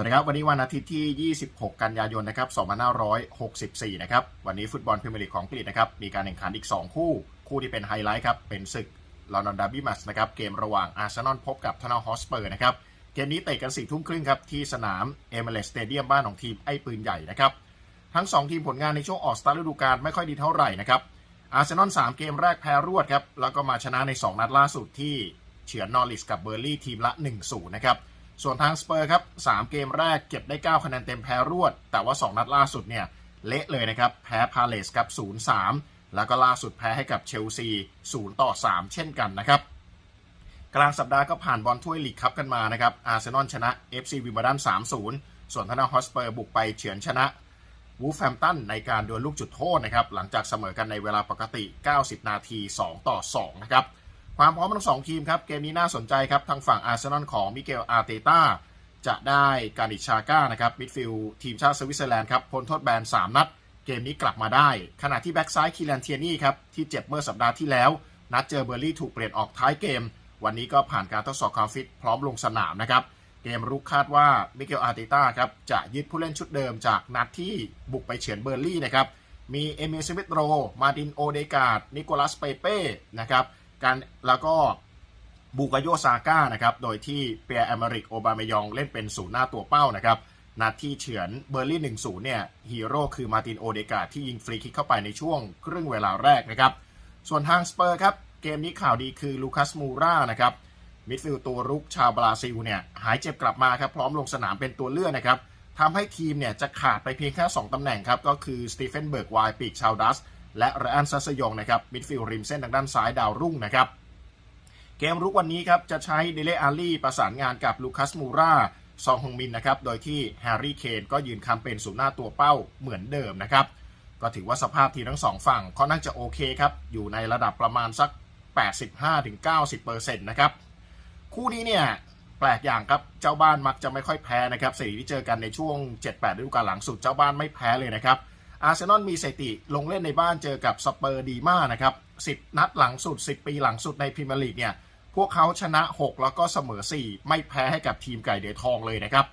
วัสดีครับ วันนี้วันอาทิตย์ที่ 26 กันยายน นะครับ 2564 นะครับ วันนี้ฟุตบอลพรีเมียร์ลีกของอังกฤษนะครับ มีการแข่งขันอีก 2 คู่ คู่ที่เป็นไฮไลท์ครับ เป็นศึกลอนดอนดาร์บี้แมตช์นะครับ เกมระหว่างอาร์เซนอลพบกับทนอฮอสเปอร์นะครับ เกมนี้เตะกัน 4 ทุ่มครึ่งครับ ที่สนามเอเมเรสสเตเดียมบ้านของทีมไอ้ปืนใหญ่นะครับ ทั้ง 2 ทีมผลงานในช่วงออกสตาร์ทฤดูกาลไม่ค่อยดีเท่าไหร่นะครับ อาร์เซนอล3เกมแรกแพ้รวดครับ แล้วก็มาชนะใน 2 นัดล่าสุดที่เฉือนนอริสกับเบอร์ลี่ทีมละ1-0นะครับ ส่วนทางสเปอร์ครับ3เกมแรกเก็บได้ 9 คะแนนเต็มแพ้รวด แต่ว่า 2 นัดล่าสุดเนี่ย เละเลยนะครับ แพ้พาเลสกับ 0-3 แล้วก็ล่าสุดแพ้ให้กับเชลซี 0 ต่อ 3 เช่นกันนะครับ กลางสัปดาห์ก็ผ่านบอลถ้วยลีกคัพกันมานะครับ อาร์เซนอลชนะ FC วิมเบลดัน3-0 ส่วนทนาฮอสเปอร์บุกไปเฉือนชนะวูฟแฮมตันในการดวลลูกจุดโทษนะครับ หลังจากเสมอกันในเวลาปกติ 90 นาที 2 ต่อ 2 นะครับ ความพร้อมทั้งสองทีมครับเกมนี้น่าสนใจครับทางฝั่งอาร์เซนอลของมิเกลอาร์เตต้าจะได้การิชาก้านะครับมิดฟิลด์ทีมชาติสวิตเซอร์แลนด์ครับพ้นโทษแบน 3 นัด เกมนี้กลับมาได้ ขณะที่แบ็กซ้ายคีแลนเทียนี่ครับที่เจ็บเมื่อสัปดาห์ที่แล้ว นัดเจอเบอร์ลี่ถูกเปลี่ยนออกท้ายเกม วันนี้ก็ผ่านการทดสอบความฟิตพร้อมลงสนามนะครับเกมรุกคาดว่ามิเกลอาร์เตต้าครับจะยึดผู้เล่นชุดเดิมจากนัดที่บุกไปเฉือนเบอร์ลี่นะครับมีเอมิลสมิธโร มาดินโอเดกาดนิโคลัสเปเป้นะครับ การแล้วก็บูกาโยซาก้านะครับ โดยที่เปียร์แอมริกโอบามายองเล่นเป็นศูนย์หน้าตัวเป้านะครับนัดที่เฉือนเบอร์ลี่1-0เนี่ยฮีโร่คือมาตินโอเดกาที่ยิงฟรีคิกเข้าไปในช่วงครึ่งเวลาแรกนะครับ ส่วนทางสเปอร์ครับ เกมนี้ข่าวดีคือลูคัสมูรานะครับมิดฟิลด์ตัวรุกชาวบราซิลเนี่ยหายเจ็บกลับมาครับ พร้อมลงสนามเป็นตัวเลือกนะครับทำให้ทีมเนี่ยจะขาดไปเพียงแค่ 2ตำแหน่งครับ ก็คือสตีเฟนเบิร์กไวปีกชาวดัส และไรอันซัสยองนะครับมิดฟิลด์ริมเส้นทางด้านซ้ายดาวรุ่งนะครับเกมรุกวันนี้ครับจะใช้เดเลอาลีประสานงานกับลูคัสมูราซองฮงมินนะครับโดยที่แฮร์รี่เคนก็ยืนคำเป็นศูนย์หน้าตัวเป้าเหมือนเดิมนะครับก็ถือว่าสภาพทีมทั้งสองฝั่งค่อนข้างจะโอเคครับอยู่ในระดับประมาณสัก 85-90%นะครับคู่นี้เนี่ยแปลกอย่างครับเจ้าบ้านมักจะไม่ค่อยแพ้นะครับสถิติที่เจอกันในช่วง 7-8ฤดูกาลหลังสุดเจ้าบ้านไม่แพ้เลยนะครับ อาร์เซนอลมีสถิติลงเล่นในบ้านเจอกับสเปอร์ดีมากนะครับ 10 นัดหลังสุด 10 ปีหลังสุดในพรีเมียร์ลีกเนี่ย พวกเขาชนะ 6 แล้วก็เสมอ 4 ไม่แพ้ให้กับทีมไก่เดือทองเลยนะครับ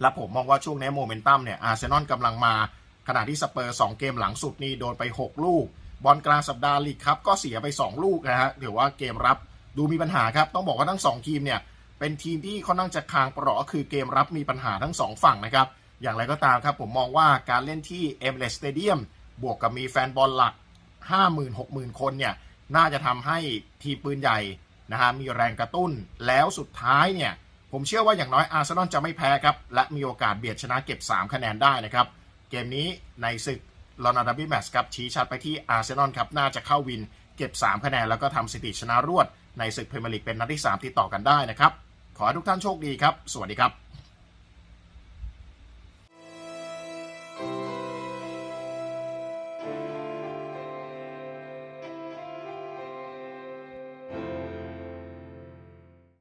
และผมมองว่าช่วงนี้โมเมนตัมเนี่ยอาร์เซนอลกำลังมา ขณะที่สเปอร์2เกมหลังสุดนี่โดนไป 6 ลูก บอลกลางสัปดาห์ลีกครับก็เสียไป 2 ลูกนะฮะถือว่าเกมรับดูมีปัญหาครับ ต้องบอกว่าทั้ง 2 ทีมเนี่ยเป็นทีมที่ค่อนข้างจะคางเปราะคือเกมรับมีปัญหาทั้ง 2 ฝั่งนะครับ อย่างไรก็ตามครับ ผมมองว่าการเล่นที่เอเมเรสสเตเดียมบวกกับมีแฟนบอลหลัก 50,000 60,000 คนเนี่ย น่าจะทำให้ทีมปืนใหญ่นะฮะมีแรงกระตุ้นแล้วสุดท้ายเนี่ย ผมเชื่อว่าอย่างน้อยอาร์เซนอลจะไม่แพ้ครับ และมีโอกาสเบียดชนะเก็บ 3 คะแนนได้นะครับ เกมนี้ในศึกลอนดอนดับบี้แมตช์ครับชี้ชัดไปที่อาร์เซนอลครับน่าจะเข้าวินเก็บ 3 คะแนนแล้วก็ทำสถิติชนะรวดในศึกพรีเมียร์ลีกเป็นนัดที่3ติดต่อกันได้นะครับ ขอให้ทุกท่านโชคดีครับ สวัสดีครับ